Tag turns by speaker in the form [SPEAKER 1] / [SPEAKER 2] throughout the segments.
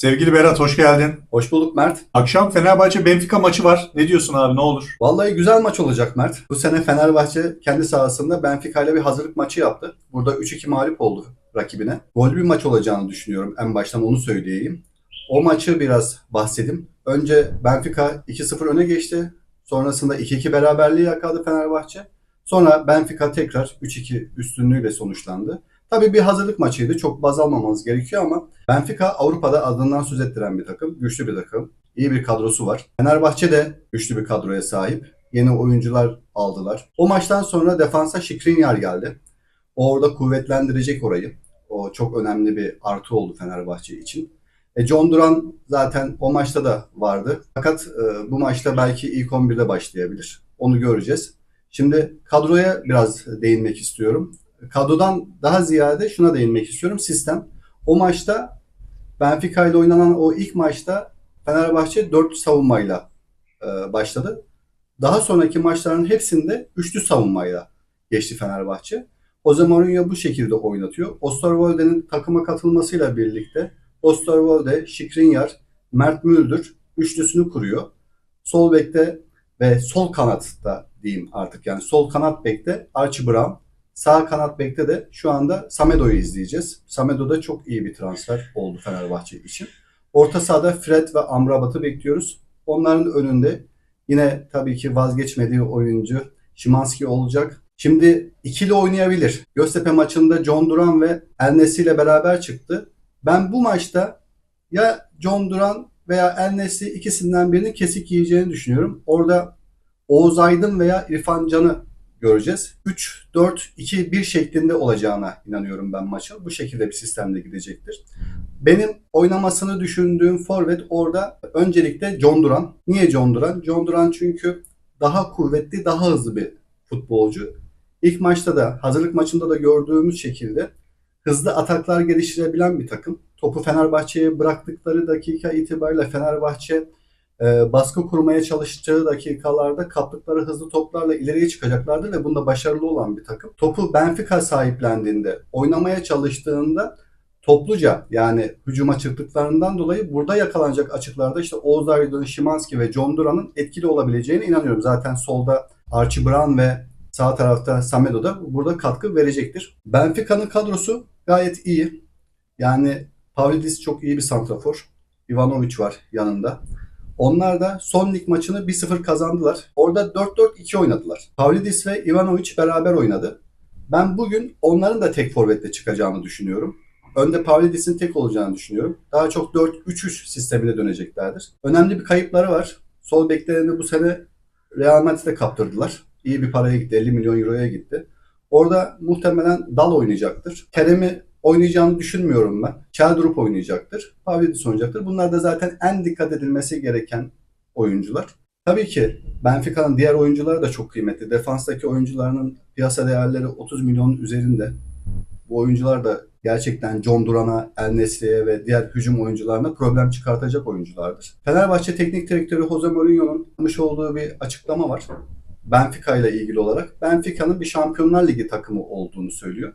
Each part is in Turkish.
[SPEAKER 1] Sevgili Berat hoş geldin.
[SPEAKER 2] Hoş bulduk Mert.
[SPEAKER 1] Akşam Fenerbahçe Benfica maçı var. Ne diyorsun abi ne olur?
[SPEAKER 2] Vallahi güzel maç olacak Mert. Bu sene Fenerbahçe kendi sahasında Benfica ile bir hazırlık maçı yaptı. Burada 3-2 mağlup oldu rakibine. Gol bir maç olacağını düşünüyorum. En baştan onu söyleyeyim. O maçı biraz bahsedeyim. Önce Benfica 2-0 öne geçti. Sonrasında 2-2 beraberliği yakaladı Fenerbahçe. Sonra Benfica tekrar 3-2 üstünlüğüyle sonuçlandı. Tabii bir hazırlık maçıydı. Çok baz almamamız gerekiyor ama Benfica Avrupa'da adından söz ettiren bir takım. Güçlü bir takım. İyi bir kadrosu var. Fenerbahçe de güçlü bir kadroya sahip. Yeni oyuncular aldılar. O maçtan sonra defansa Şikrinyar geldi. O orada kuvvetlendirecek orayı. O çok önemli bir artı oldu Fenerbahçe için. E John Duran zaten o maçta da vardı. Fakat e, bu maçta belki ilk 11'de başlayabilir. Onu göreceğiz. Şimdi kadroya biraz değinmek istiyorum. Kadrodan daha ziyade şuna değinmek istiyorum. Sistem. O maçta Benfica ile oynanan o ilk maçta Fenerbahçe 4 savunmayla e, başladı. Daha sonraki maçların hepsinde üçlü savunmayla geçti Fenerbahçe. Jose Mourinho bu şekilde oynatıyor. Osterwolde'nin takıma katılmasıyla birlikte Osterwolde, Skriniar, Mert Müldür üçlüsünü kuruyor. Sol bekte ve sol kanatta diyeyim artık yani sol kanat bekte Archie Brown, sağ kanat bekte de şu anda Samedo'yu izleyeceğiz. Samedo da çok iyi bir transfer oldu Fenerbahçe için. Orta sahada Fred ve Amrabat'ı bekliyoruz. Onların önünde yine tabii ki vazgeçmediği oyuncu Şimanski olacak. Şimdi ikili oynayabilir. Göztepe maçında John Duran ve El Nesri ile beraber çıktı. Ben bu maçta ya John Duran veya El Nesri ikisinden birini kesik yiyeceğini düşünüyorum. Orada Oğuz Aydın veya İrfan Can'ı göreceğiz. 3-4-2-1 şeklinde olacağına inanıyorum ben maçın. Bu şekilde bir sistemde gidecektir. Benim oynamasını düşündüğüm forvet orada öncelikle John Duran. Niye John Duran? John Duran çünkü daha kuvvetli, daha hızlı bir futbolcu. İlk maçta da, hazırlık maçında da gördüğümüz şekilde hızlı ataklar geliştirebilen bir takım. Topu Fenerbahçe'ye bıraktıkları dakika itibariyle Fenerbahçe e, baskı kurmaya çalıştığı dakikalarda kaptıkları hızlı toplarla ileriye çıkacaklardı ve bunda başarılı olan bir takım. Topu Benfica sahiplendiğinde, oynamaya çalıştığında topluca yani hücuma çıktıklarından dolayı burada yakalanacak açıklarda işte Oğuz Aydın, Şimanski ve John Duran'ın etkili olabileceğine inanıyorum. Zaten solda Archie Brown ve sağ tarafta Samedo da burada katkı verecektir. Benfica'nın kadrosu gayet iyi. Yani Pavlidis çok iyi bir santrafor. Ivanovic var yanında. Onlar da son lig maçını 1-0 kazandılar. Orada 4-4-2 oynadılar. Pavlidis ve Ivanovic beraber oynadı. Ben bugün onların da tek forvetle çıkacağını düşünüyorum. Önde Pavlidis'in tek olacağını düşünüyorum. Daha çok 4-3-3 sistemine döneceklerdir. Önemli bir kayıpları var. Sol beklerini bu sene Real Madrid'e kaptırdılar. İyi bir paraya gitti. 50 milyon euroya gitti. Orada muhtemelen Dal oynayacaktır. Kerem'i oynayacağını düşünmüyorum ben. Çeldrup oynayacaktır. Pavlidis oynayacaktır. Bunlar da zaten en dikkat edilmesi gereken oyuncular. Tabii ki Benfica'nın diğer oyuncuları da çok kıymetli. Defanstaki oyuncularının piyasa değerleri 30 milyonun üzerinde. Bu oyuncular da gerçekten John Duran'a, El Nesri'ye ve diğer hücum oyuncularına problem çıkartacak oyunculardır. Fenerbahçe Teknik Direktörü Jose Mourinho'nun yapmış olduğu bir açıklama var. Benfica ile ilgili olarak. Benfica'nın bir Şampiyonlar Ligi takımı olduğunu söylüyor.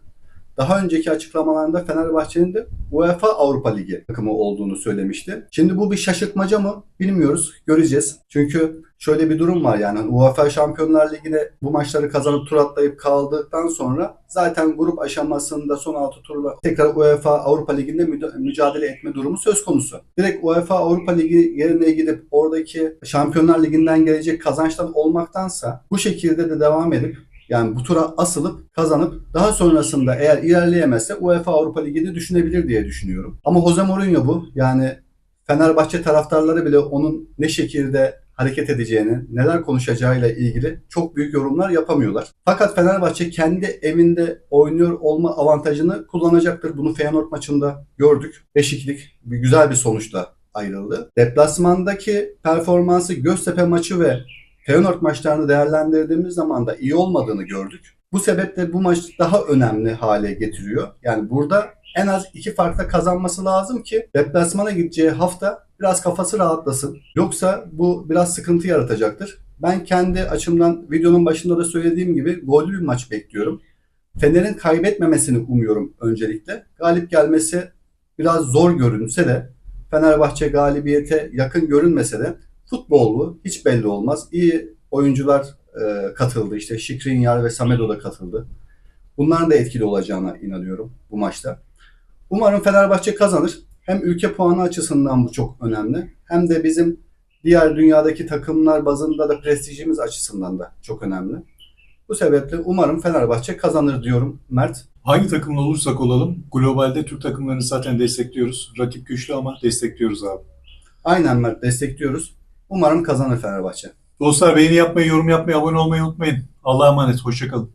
[SPEAKER 2] Daha önceki açıklamalarında Fenerbahçe'nin de UEFA Avrupa Ligi takımı olduğunu söylemişti. Şimdi bu bir şaşırtmaca mı bilmiyoruz. Göreceğiz. Çünkü şöyle bir durum var yani UEFA Şampiyonlar Ligi'ne bu maçları kazanıp tur atlayıp kaldıktan sonra zaten grup aşamasında son 6 turla tekrar UEFA Avrupa Ligi'nde mücadele etme durumu söz konusu. Direkt UEFA Avrupa Ligi yerine gidip oradaki Şampiyonlar Ligi'nden gelecek kazançtan olmaktansa bu şekilde de devam edip yani bu tura asılıp kazanıp daha sonrasında eğer ilerleyemezse UEFA Avrupa Ligi'ni düşünebilir diye düşünüyorum. Ama Jose Mourinho bu. Yani Fenerbahçe taraftarları bile onun ne şekilde hareket edeceğini, neler konuşacağıyla ilgili çok büyük yorumlar yapamıyorlar. Fakat Fenerbahçe kendi evinde oynuyor olma avantajını kullanacaktır. Bunu Feyenoord maçında gördük. Beşiklik bir güzel bir sonuçla ayrıldı. Deplasmandaki performansı Göztepe maçı ve Feyenoord maçlarını değerlendirdiğimiz zaman da iyi olmadığını gördük. Bu sebeple bu maç daha önemli hale getiriyor. Yani burada en az iki farkla kazanması lazım ki deplasmana gideceği hafta biraz kafası rahatlasın. Yoksa bu biraz sıkıntı yaratacaktır. Ben kendi açımdan videonun başında da söylediğim gibi gollü bir maç bekliyorum. Fener'in kaybetmemesini umuyorum öncelikle. Galip gelmesi biraz zor görünse de Fenerbahçe galibiyete yakın görünmese de futbolu hiç belli olmaz. İyi oyuncular e, katıldı. İşte Şikrinyar ve Samedo da katıldı. Bunların da etkili olacağına inanıyorum bu maçta. Umarım Fenerbahçe kazanır. Hem ülke puanı açısından bu çok önemli. Hem de bizim diğer dünyadaki takımlar bazında da prestijimiz açısından da çok önemli. Bu sebeple umarım Fenerbahçe kazanır diyorum Mert.
[SPEAKER 1] Hangi takımla olursak olalım globalde Türk takımlarını zaten destekliyoruz. Rakip güçlü ama destekliyoruz abi.
[SPEAKER 2] Aynen Mert destekliyoruz. Umarım kazanır Fenerbahçe.
[SPEAKER 1] Dostlar beğeni yapmayı, yorum yapmayı, abone olmayı unutmayın. Allah'a emanet. Hoşçakalın.